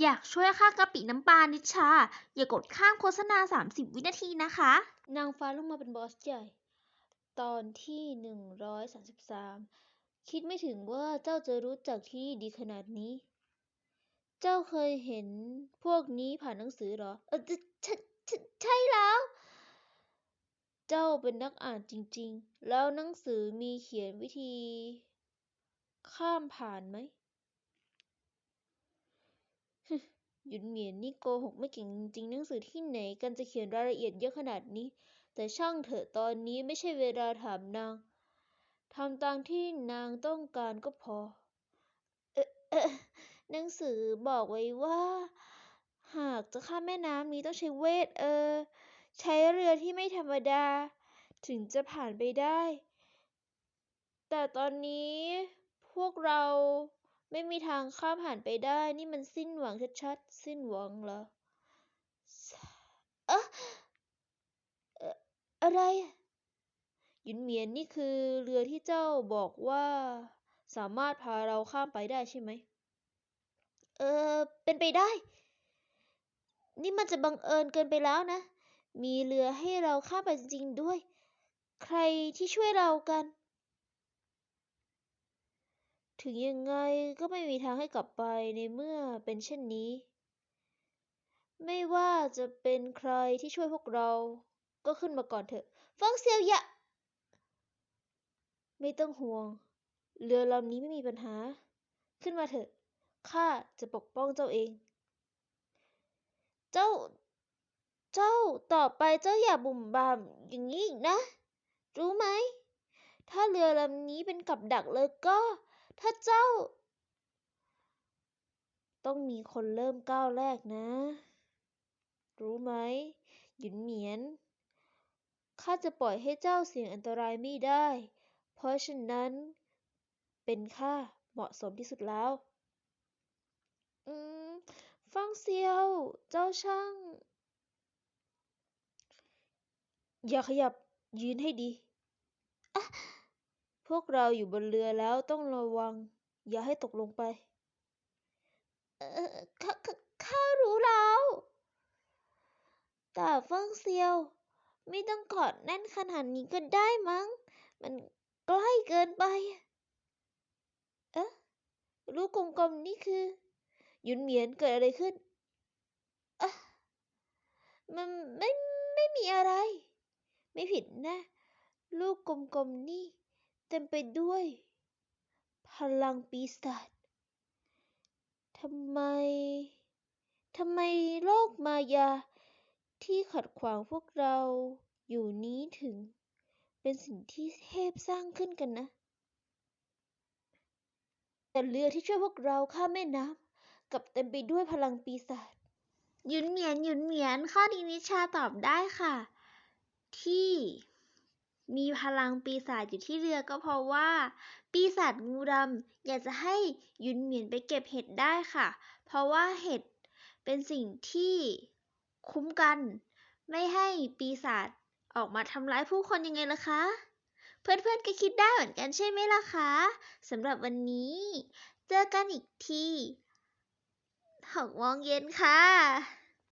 อยากช่วยค่ากะปิน้ำปลานิชา อย่ากดข้ามโฆษณา 30 วินาทีนะคะ นางฟ้าลงมาเป็นบอสใหญ่ ตอนที่หนึ่งร้อยสามสิบสามคิดไม่ถึงว่าเจ้าจะรู้จักที่ดีขนาดนี้ เจ้าเคยเห็นพวกนี้ผ่านหนังสือหรอเออใช่ใช่ใช่แล้ว เจ้าเป็นนักอ่านจริง ๆ แล้วหนังสือมีเขียนวิธี ข้ามผ่านไหม หยุนเหมียนนี่โกหกไม่เก่งจริงหนังสือที่ไหนกันจะเขียนรายละเอียดเยอะขนาดนี้ แต่ช่างเถอะตอนนี้ไม่ใช่เวลาถามนางทำตามที่นางต้องการก็พอเอ่อเอ่อหนังสือบอกไว้ว่า หากจะข้ามแม่น้ำนี้ต้องใช้เวทเออ ใช้เรือที่ไม่ธรรมดา ถึงจะผ่านไปได้ แต่ตอนนี้พวกเรา ไม่มีทางข้ามผ่านไปได้ นี่มันสิ้นหวังชัดๆ สิ้นหวังเหรอเอ๊ะเอ่ออะไรยุนเหมียนนี่คือเรือที่เจ้าบอกว่าสามารถพาเราข้ามไปได้ใช่ไหม เออ เป็นไปได้ นี่มันจะบังเอิญเกินไปแล้วนะ มีเรือให้เราข้ามไปจริงๆด้วย ใครที่ช่วยเรากัน ถึงยังไงก็ไม่มีทางให้กลับไปในเมื่อเป็นเช่นนี้ ไม่ว่าจะเป็นใครที่ช่วยพวกเรา ก็ขึ้นมาก่อนเถอะฟังเซียวย่าไม่ต้องห่วง เรือลำนี้ไม่มีปัญหา ขึ้นมาเถอะ ข้าจะปกป้องเจ้าเอง เจ้า เจ้าต่อไปเจ้าอย่าบุ่มบามอย่างนี้อีกนะ รู้ไหม ถ้าเรือลำนี้เป็นกับดักเลยก็ ถ้าเจ้า ต้องมีคนเริ่มก้าวแรกนะ รู้ไหม หยุนเหมียน ข้าจะปล่อยให้เจ้าเสี่ยงอันตรายไม่ได้ เพราะฉะนั้น เป็นข้าเหมาะสมที่สุดแล้ว อืม ฟังเซียว เจ้าช่าง อย่าขยับยืนให้ดี พวกเราอยู่บนเรือแล้วต้องระวัง อย่าให้ตกลงไป เออข้าข้าข้ารู้แล้วแต่เฟิงเซียว ไม่ต้องกอดแน่นขนาดนี้ก็ได้มั้ง มันใกล้เกินไป เอ๊ะลูกกลมๆนี่คือ หยุนเหมียนเกิดอะไรขึ้นอะมันไม่ไม่มีอะไร ไม่ผิดนะ ลูกกลมๆนี่ เต็มไปด้วย พลังปีศาจทำไมทำไมโลกมายาที่ขัดขวางพวกเราอยู่นี้ถึง เป็นสิ่งที่เทพสร้างขึ้นกันนะ แต่เรือที่ช่วยพวกเราข้ามแม่น้ำกับเต็มไปด้วยพลังปีศาจยุนเหมียนยุนเหมียนข้อนี้นิชาตอบได้ค่ะ ที่ มีพลังปีศาจอยู่ที่เรือก็เพราะว่า ปีศาจงูดำอยากจะให้ยุนเหมียนไปเก็บเห็ดได้ค่ะ เพราะว่าเห็ดเป็นสิ่งที่คุ้มกัน ไม่ให้ปีศาจออกมาทำร้ายผู้คนยังไงล่ะคะเพื่อนๆก็คิดได้เหมือนกันใช่ไหมล่ะคะสำหรับวันนี้ เจอกันอีกทีหกโมงเย็นค่ะ